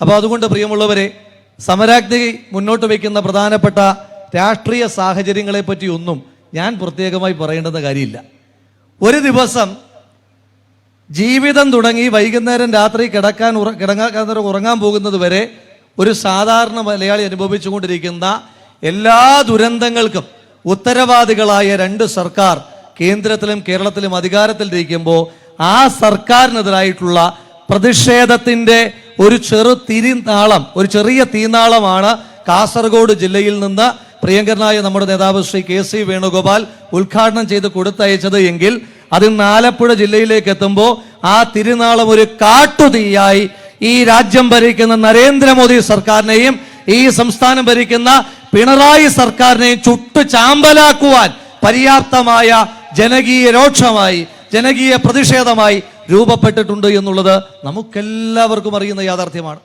അപ്പോൾ അതുകൊണ്ട് പ്രിയമുള്ളവരെ സമരാഗ്നി മുന്നോട്ട് വയ്ക്കുന്ന പ്രധാനപ്പെട്ട രാഷ്ട്രീയ സാഹചര്യങ്ങളെ പറ്റിയൊന്നും ഞാൻ പ്രത്യേകമായി പറയേണ്ടെന്ന കാര്യമില്ല. ഒരു ദിവസം ജീവിതം തുടങ്ങി വൈകുന്നേരം രാത്രി കിടക്കാൻ ഉറ കിടങ്ങാൻ ഉറങ്ങാൻ പോകുന്നത് വരെ ഒരു സാധാരണ മലയാളി അനുഭവിച്ചുകൊണ്ടിരിക്കുന്ന എല്ലാ ദുരന്തങ്ങൾക്കും ഉത്തരവാദികളായ രണ്ട് സർക്കാർ കേന്ദ്രത്തിലും കേരളത്തിലും അധികാരത്തിൽ ഇരിക്കുമ്പോൾ ആ സർക്കാരിനെതിരായിട്ടുള്ള പ്രതിഷേധത്തിന്റെ ഒരു ചെറു തിരിനാളം ഒരു ചെറിയ തീനാളമാണ് കാസർഗോഡ് ജില്ലയിൽ നിന്ന് പ്രിയങ്കരനായ നമ്മുടെ നേതാവ് ശ്രീ കെ സി വേണുഗോപാൽ ഉദ്ഘാടനം ചെയ്ത് കൊടുത്തയച്ചത് എങ്കിൽ അത് ആലപ്പുഴ ജില്ലയിലേക്ക് എത്തുമ്പോൾ ആ തിരുനാളം ഒരു കാട്ടുതീയായി ഈ രാജ്യം ഭരിക്കുന്ന നരേന്ദ്രമോദി സർക്കാരിനെയും ഈ സംസ്ഥാനം ഭരിക്കുന്ന പിണറായി സർക്കാരിനെയും ചുട്ടു ചാമ്പലാക്കുവാൻ പര്യാപ്തമായ ജനകീയ രോക്ഷമായി ജനകീയ പ്രതിഷേധമായി രൂപപ്പെട്ടിട്ടുണ്ട് എന്നുള്ളത് നമുക്കെല്ലാവർക്കും അറിയുന്ന യാഥാർത്ഥ്യമാണ്.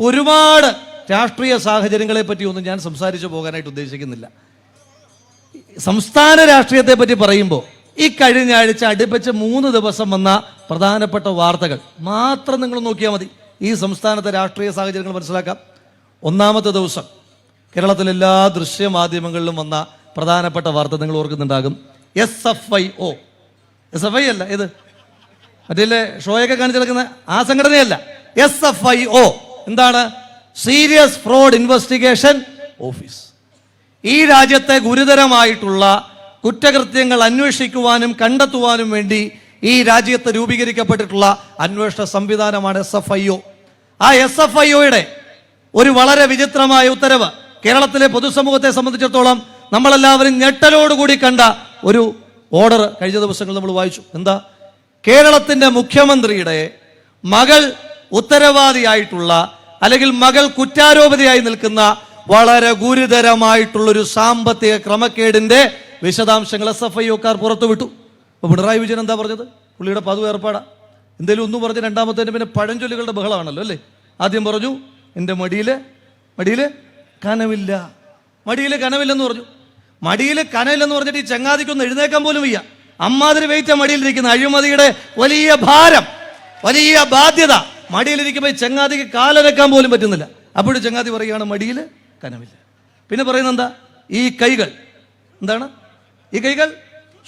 ഒരുപാട് രാഷ്ട്രീയ സാഹചര്യങ്ങളെ പറ്റി ഒന്നും ഞാൻ സംസാരിച്ചു പോകാനായിട്ട് ഉദ്ദേശിക്കുന്നില്ല. സംസ്ഥാന രാഷ്ട്രീയത്തെ പറ്റി പറയുമ്പോൾ ഈ കഴിഞ്ഞ ആഴ്ച അടുപ്പിച്ച് മൂന്ന് ദിവസം വന്ന പ്രധാനപ്പെട്ട വാർത്തകൾ മാത്രം നിങ്ങൾ നോക്കിയാൽ മതി. ഈ സംസ്ഥാനത്തെ രാഷ്ട്രീയ സാഹചര്യങ്ങൾ മനസ്സിലാക്കാം. ഒന്നാമത്തെ ദിവസം കേരളത്തിലെ എല്ലാ ദൃശ്യമാധ്യമങ്ങളിലും വന്ന പ്രധാനപ്പെട്ട വാർത്ത നിങ്ങൾ ഓർക്കുന്നുണ്ടാകും. S F I O S F I അല്ല ഇത് മറ്റേ ഷോയൊക്കെ കാണിച്ചു നടക്കുന്ന ആ സംഘടനയല്ല. എസ് എഫ് ഐ ഒ എന്താണ്? സീരിയസ് ഫ്രോഡ് ഇൻവെസ്റ്റിഗേഷൻ ഓഫീസ് ഈ രാജ്യത്തെ ഗുരുതരമായിട്ടുള്ള കുറ്റകൃത്യങ്ങൾ അന്വേഷിക്കുവാനും കണ്ടെത്തുവാനും വേണ്ടി ഈ രാജ്യത്ത് രൂപീകരിക്കപ്പെട്ടിട്ടുള്ള അന്വേഷണ സംവിധാനമാണ് എസ് എഫ് ഐ ഒ ആ എസ് എഫ് ഐ ഒയുടെ ഒരു വളരെ വിചിത്രമായ ഉത്തരവ്. കേരളത്തിലെ പൊതുസമൂഹത്തെ സംബന്ധിച്ചിടത്തോളം നമ്മളെല്ലാവരും ഞെട്ടലോടുകൂടി കണ്ട ഒരു ഓർഡർ കഴിഞ്ഞ ദിവസങ്ങൾ നമ്മൾ വായിച്ചു. എന്താ? കേരളത്തിന്റെ മുഖ്യമന്ത്രിയുടെ മകൾ ഉത്തരവാദിയായിട്ടുള്ള അല്ലെങ്കിൽ മകൾ കുറ്റാരോപിതയായി നിൽക്കുന്ന വളരെ ഗുരുതരമായിട്ടുള്ളൊരു സാമ്പത്തിക ക്രമക്കേടിന്റെ വിശദാംശങ്ങൾ എസ് എഫ് ഐ ഒക്കാർ പുറത്തുവിട്ടു. അപ്പൊ പിണറായി വിജയൻ എന്താ പറഞ്ഞത്? പുള്ളിയുടെ പതിവ് ഏർപ്പാടാ. എന്തേലും ഒന്നും പറഞ്ഞ് രണ്ടാമത്തേന് പിന്നെ പഴഞ്ചൊല്ലുകളുടെ ബഹളമാണല്ലോ അല്ലേ? ആദ്യം പറഞ്ഞു എന്റെ മടിയിൽ മടിയിൽ കനവില്ല. മടിയിൽ കനവില്ലെന്ന് പറഞ്ഞു. മടിയിൽ കനവില്ലെന്ന് പറഞ്ഞിട്ട് ഈ ചങ്ങാതിക്കൊന്ന് എഴുന്നേക്കാൻ പോലും വയ്യ. അമ്മാതിരി വെയിറ്റ മടിയിലിരിക്കുന്ന അഴിമതിയുടെ വലിയ ഭാരം വലിയ ബാധ്യത. മടിയിലിരിക്കുമ്പോൾ ചങ്ങാതിക്ക് കാലനക്കാൻ പോലും പറ്റുന്നില്ല. അപ്പോഴും ചങ്ങാതി പറയുകയാണ് മടിയിൽ കനവില്ല. പിന്നെ പറയുന്നത് എന്താ? ഈ കൈകൾ. എന്താണ്? ഈ കൈകൾ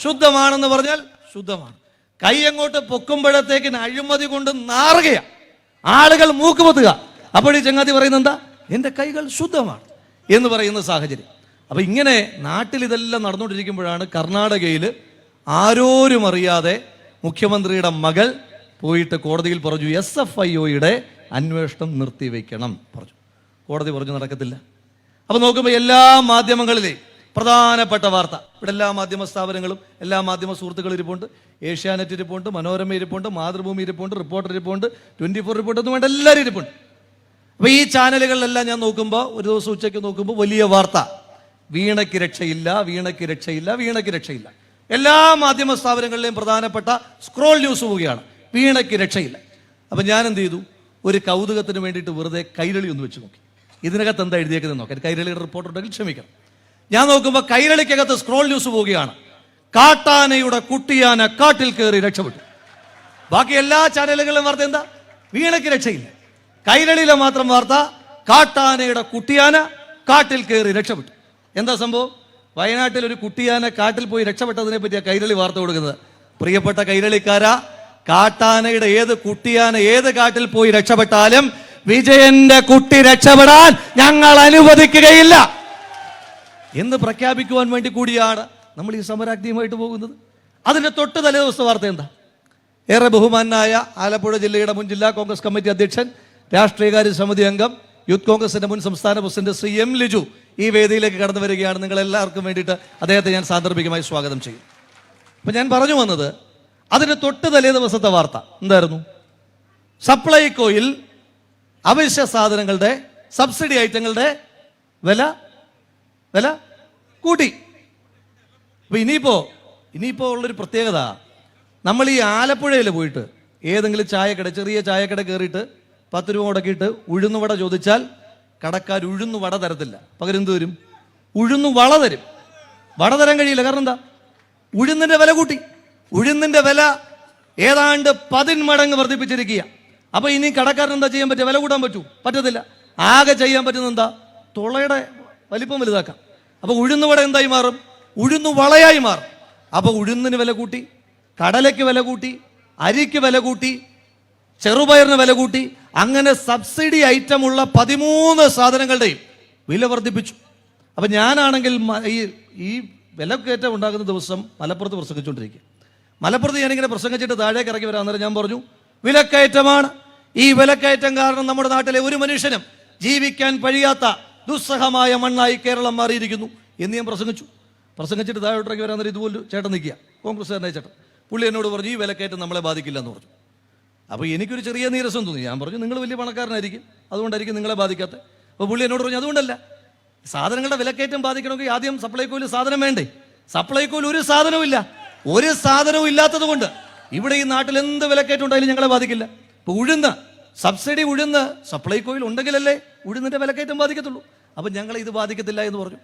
ശുദ്ധമാണെന്ന് പറഞ്ഞാൽ ശുദ്ധമാണ്. കൈ അങ്ങോട്ട് പൊക്കുമ്പോഴത്തേക്കിന് അഴിമതി കൊണ്ട് നാറുകയാണ് ആളുകൾ മൂക്ക് പൊത്തുക അപ്പോൾ ഈ ചങ്ങാതി പറയുന്നത് എന്താ? എന്റെ കൈകൾ ശുദ്ധമാണ് എന്ന് പറയുന്ന സാഹചര്യം. അപ്പൊ ഇങ്ങനെ നാട്ടിൽ ഇതെല്ലാം നടന്നുകൊണ്ടിരിക്കുമ്പോഴാണ് കർണാടകയിൽ ആരോരും അറിയാതെ മുഖ്യമന്ത്രിയുടെ മകൾ പോയിട്ട് കോടതിയിൽ പറഞ്ഞു എസ് എഫ് ഐ ഒയുടെ അന്വേഷണം നിർത്തിവെക്കണം പറഞ്ഞു. കോടതി പറഞ്ഞു നടക്കത്തില്ല. അപ്പൊ നോക്കുമ്പോൾ എല്ലാ മാധ്യമങ്ങളിലെയും പ്രധാനപ്പെട്ട വാർത്ത ഇവിടെ എല്ലാ മാധ്യമ സ്ഥാപനങ്ങളും എല്ലാ മാധ്യമ സുഹൃത്തുക്കളും ഇരിപ്പുണ്ട്. ഏഷ്യാനെറ്റ് ഇരിപ്പുണ്ട് മനോരമ ഇരിപ്പുണ്ട് മാതൃഭൂമി ഇരിപ്പുണ്ട് റിപ്പോർട്ടർ ഇരിപ്പുണ്ട് ട്വന്റി ഫോർ റിപ്പോർട്ട് ഒന്നും വേണ്ട എല്ലാവരും ഇരിപ്പുണ്ട്. അപ്പൊ ഈ ചാനലുകളിലെല്ലാം ഞാൻ നോക്കുമ്പോൾ ഒരു ദിവസം ഉച്ചയ്ക്ക് നോക്കുമ്പോൾ വലിയ വാർത്ത. വീണയ്ക്ക് രക്ഷയില്ല വീണയ്ക്ക് രക്ഷയില്ല വീണയ്ക്ക് രക്ഷയില്ല. എല്ലാ മാധ്യമ സ്ഥാപനങ്ങളിലെയും പ്രധാനപ്പെട്ട സ്ക്രോൾ ന്യൂസ് പോവുകയാണ്. വീണയ്ക്ക് രക്ഷയില്ല. അപ്പം ഞാൻ എന്ത് ചെയ്തു? ഒരു കൗതുകത്തിന് വേണ്ടിയിട്ട് വെറുതെ കൈരളി ഒന്ന് വെച്ച് നോക്കി. ഇതിനകത്ത് എന്താ എഴുതിയേക്കുന്നത് നോക്കാം. കൈരളിയുടെ റിപ്പോർട്ട് ഉണ്ടെങ്കിൽ ക്ഷമിക്കണം. ഞാൻ നോക്കുമ്പോൾ കൈരളിക്കകത്ത് സ്ക്രോൾ ന്യൂസ് പോവുകയാണ്. കാട്ടാനയുടെ കുട്ടിയാന കാട്ടിൽ കയറി രക്ഷപ്പെട്ടു. ബാക്കി എല്ലാ ചാനലുകളിലും വാർത്ത എന്താ? വീണയ്ക്ക് രക്ഷയില്ല. കൈരളിയിലെ മാത്രം വാർത്ത കാട്ടാനയുടെ കുട്ടിയാന കാട്ടിൽ കയറി രക്ഷപ്പെട്ടു. എന്താ സംഭവം? വയനാട്ടിൽ ഒരു കുട്ടിയാനെ കാട്ടിൽ പോയി രക്ഷപ്പെട്ടതിനെ പറ്റിയ കൈരളി വാർത്ത കൊടുക്കുന്നത്. പ്രിയപ്പെട്ട കൈരളിക്കാര കാട്ടാനയുടെ ഏത് കുട്ടിയാന ഏത് കാട്ടിൽ പോയി രക്ഷപ്പെട്ടാലും വിജയന്റെ കുട്ടി രക്ഷപ്പെടാൻ ഞങ്ങൾ അനുവദിക്കുകയില്ല. എന്ന് പ്രഖ്യാപിക്കുവാൻ വേണ്ടി കൂടിയാണ് നമ്മൾ ഈ സമരാഗ്നിയുമായിട്ട് പോകുന്നത്. അതിന്റെ തൊട്ട് തലേ വാർത്ത എന്താ? ഏറെ ബഹുമാനായ ആലപ്പുഴ ജില്ലയുടെ മുൻ ജില്ലാ കോൺഗ്രസ് കമ്മിറ്റി അധ്യക്ഷൻ രാഷ്ട്രീയകാര്യ സമിതി അംഗം യൂത്ത് കോൺഗ്രസിന്റെ മുൻ സംസ്ഥാന പ്രസിഡന്റ് ശ്രീ എം ലിജു ഈ വേദിയിലേക്ക് കടന്നു വരികയാണ് നിങ്ങൾ എല്ലാവർക്കും വേണ്ടിയിട്ട് അദ്ദേഹത്തെ ഞാൻ സാന്ദർഭികമായി സ്വാഗതം ചെയ്യും. അപ്പൊ ഞാൻ പറഞ്ഞു വന്നത് അതിന്റെ തൊട്ട് തലേ ദിവസത്തെ വാർത്ത എന്തായിരുന്നു? സപ്ലൈകോയിൽ അവശ്യ സാധനങ്ങളുടെ സബ്സിഡി ഐറ്റങ്ങളുടെ വില വില കൂട്ടി. അപ്പൊ ഇനിയിപ്പോ ഇനിയിപ്പോ ഉള്ളൊരു പ്രത്യേകത നമ്മൾ ഈ ആലപ്പുഴയിൽ പോയിട്ട് ഏതെങ്കിലും ചായക്കട ചെറിയ ചായക്കട കയറിയിട്ട് പത്ത് രൂപ മുടക്കിയിട്ട് ഉഴുന്നുവട ചോദിച്ചാൽ കടക്കാർ ഉഴുന്നു വട തരത്തില്ല. പകരം എന്ത് തരും ഉഴുന്നു വള തരും. വട തരാൻ കഴിയില്ല. കാരണം എന്താ? ഉഴുന്നിന്റെ വില കൂട്ടി. ഉഴുന്നിന്റെ വില ഏതാണ്ട് പതിന്മടങ്ങ് വർദ്ധിപ്പിച്ചിരിക്കുക അപ്പോൾ ഇനി കടക്കാരൻ എന്താ ചെയ്യാൻ പറ്റുക? വില കൂട്ടാൻ പറ്റൂ? പറ്റത്തില്ല. ആകെ ചെയ്യാൻ പറ്റുന്ന എന്താ? തുളയുടെ വലിപ്പം വലുതാക്കാം. അപ്പോൾ അപ്പൊ ഉഴുന്നുവട എന്തായി മാറും? ഉഴുന്നു വളയായി മാറും. അപ്പോൾ ഉഴുന്നിന് വില കൂട്ടി കടലയ്ക്ക് വില കൂട്ടി അരിക്ക് വില കൂട്ടി ചെറുപയറിന് വില കൂട്ടി അങ്ങനെ സബ്സിഡി ഐറ്റം ഉള്ള പതിമൂന്ന് സാധനങ്ങളുടെയും വില വർദ്ധിപ്പിച്ചു. അപ്പം ഞാനാണെങ്കിൽ ഈ ഈ വിലക്കയറ്റം ഉണ്ടാകുന്ന ദിവസം മലപ്പുറത്ത് പ്രസംഗിച്ചുകൊണ്ടിരിക്കുക. മലപ്പുറത്ത് ഞാനിങ്ങനെ പ്രസംഗിച്ചിട്ട് താഴേക്ക് ഇറങ്ങി വരാൻ നേരം ഞാൻ പറഞ്ഞു വിലക്കയറ്റമാണ്. ഈ വിലക്കയറ്റം കാരണം നമ്മുടെ നാട്ടിലെ ഒരു മനുഷ്യനും ജീവിക്കാൻ കഴിയാത്ത ദുസ്സഹമായ മണ്ണായി കേരളം മാറിയിരിക്കുന്നു. എന്ന് ഞാൻ പ്രസംഗിച്ചു. പ്രസംഗിച്ചിട്ട് താഴോട്ടിറങ്ങി വരാൻ നേരം ഇതുപോലെ ചേട്ടൻ നിൽക്കുക. കോൺഗ്രസ്സുകാരനായ ചേട്ടൻ. പുള്ളി എന്നോട് പറഞ്ഞു ഈ വിലക്കയറ്റം നമ്മളെ ബാധിക്കില്ല എന്ന് പറഞ്ഞു. അപ്പോൾ എനിക്കൊരു ചെറിയ നീരസം തോന്നി. ഞാൻ പറഞ്ഞു നിങ്ങൾ വലിയ പണക്കാരനായിരിക്കും. അതുകൊണ്ടായിരിക്കും നിങ്ങളെ ബാധിക്കാത്തത് അപ്പോൾ പുള്ളി എന്നോട് പറഞ്ഞു അതുകൊണ്ടല്ല. സാധനങ്ങളുടെ വിലക്കയറ്റം ബാധിക്കണമെങ്കിൽ ആദ്യം സപ്ലൈകോയിൽ സാധനം വേണ്ടേ? സപ്ലൈകോയിൽ ഒരു സാധനവും ഇല്ല. ഒരു സാധനവും ഇല്ലാത്തത് കൊണ്ട് ഇവിടെ ഈ നാട്ടിൽ എന്ത് വിലക്കയറ്റം ഉണ്ടായാലും ഞങ്ങളെ ബാധിക്കില്ല. ഇപ്പോൾ ഉഴുന്ന് സബ്സിഡി ഉഴുന്ന് സപ്ലൈകോയിൽ ഉണ്ടെങ്കിലല്ലേ ഉഴുന്നിന്റെ വിലക്കയറ്റം ബാധിക്കത്തുള്ളൂ. അപ്പം ഞങ്ങളെ ഇത് ബാധിക്കത്തില്ല എന്ന് പറഞ്ഞു.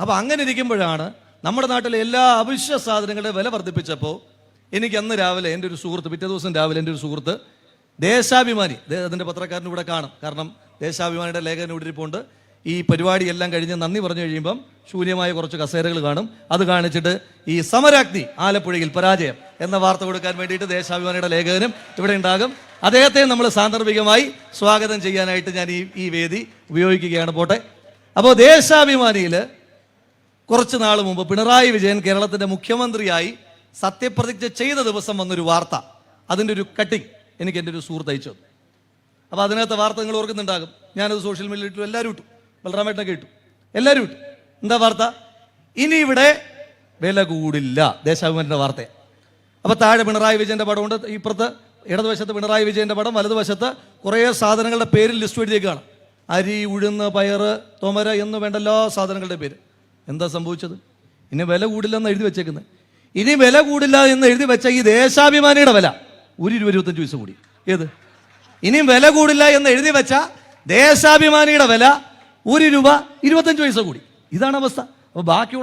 അപ്പോൾ അങ്ങനെ ഇരിക്കുമ്പോഴാണ് നമ്മുടെ നാട്ടിലെ എല്ലാ അവശ്യ സാധനങ്ങളുടെ വില വർദ്ധിപ്പിച്ചപ്പോൾ എനിക്ക് അന്ന് രാവിലെ എന്റെ ഒരു സുഹൃത്ത് പിറ്റേ ദിവസം രാവിലെ എന്റെ ഒരു സുഹൃത്ത് ദേശാഭിമാനി അതിന്റെ പത്രക്കാരൻ ഇവിടെ കാണും. കാരണം ദേശാഭിമാനിയുടെ ലേഖനം ഇവിടെ ഇരിപ്പുണ്ട്. ഈ പരിപാടി എല്ലാം കഴിഞ്ഞ് നന്ദി പറഞ്ഞു കഴിയുമ്പം ശൂന്യമായ കുറച്ച് കസേരകൾ കാണും. അത് കാണിച്ചിട്ട് ഈ സമരാഗ്നി ആലപ്പുഴയിൽ പരാജയം എന്ന വാർത്ത കൊടുക്കാൻ വേണ്ടിയിട്ട് ദേശാഭിമാനിയുടെ ലേഖകനും ഇവിടെ ഉണ്ടാകും. അദ്ദേഹത്തെ നമ്മൾ സാന്ദർഭികമായി സ്വാഗതം ചെയ്യാനായിട്ട് ഞാൻ ഈ ഈ വേദി ഉപയോഗിക്കുകയാണ്. പോട്ടെ. അപ്പോൾ ദേശാഭിമാനിയിൽ കുറച്ച് നാൾ മുമ്പ് പിണറായി വിജയൻ കേരളത്തിന്റെ മുഖ്യമന്ത്രിയായി സത്യപ്രതിജ്ഞ ചെയ്ത ദിവസം വന്നൊരു വാർത്ത. അതിന്റെ ഒരു കട്ടിങ് എനിക്ക് എന്റെ ഒരു സുഹൃത്ത് അയച്ചു തന്നു. അപ്പോൾ അതിനകത്ത് വാർത്ത നിങ്ങൾ ഓർക്കുന്നുണ്ടാകും. ഞാനത് സോഷ്യൽ മീഡിയയിൽ ഇട്ടു എല്ലാവരും ഇട്ടു. ബലറാമേട്ടനൊക്കെ ഇട്ടു. എല്ലാവരും ഇട്ടു. എന്താ വാർത്ത? ഇനി ഇവിടെ വില കൂടില്ല. ദേശാഭിമാനിന്റെ വാർത്ത. അപ്പോൾ താഴെ പിണറായി വിജയന്റെ പടമുണ്ട്. ഇപ്പുറത്ത് ഇടതുവശത്ത് പിണറായി വിജയന്റെ പടം വലതുവശത്ത് കുറേ സാധനങ്ങളുടെ പേരിൽ ലിസ്റ്റ് എഴുതിയേക്കാണ്. അരി ഉഴുന്ന് പയറ് തൊമര എന്ന് വേണ്ട എല്ലാ സാധനങ്ങളുടെ പേര്. എന്താ സംഭവിച്ചത്? ഇനി വില കൂടില്ലെന്ന് എഴുതി വെച്ചേക്കുന്നത്. ഇനി വില കൂടില്ല എന്ന് എഴുതി വെച്ച ഈ ദേശാഭിമാനിയുടെ വില ഒരു രൂപ ഇരുപത്തഞ്ച് പൈസ കൂടി. ഏത്? ഇനിയും വില കൂടില്ല എന്ന് എഴുതി വെച്ച ദേശാഭിമാനിയുടെ വില ഒരു രൂപ ഇരുപത്തഞ്ച് പൈസ കൂടി. ഇതാണ് അവസ്ഥ. അപ്പോൾ ബാക്കിയുള്ള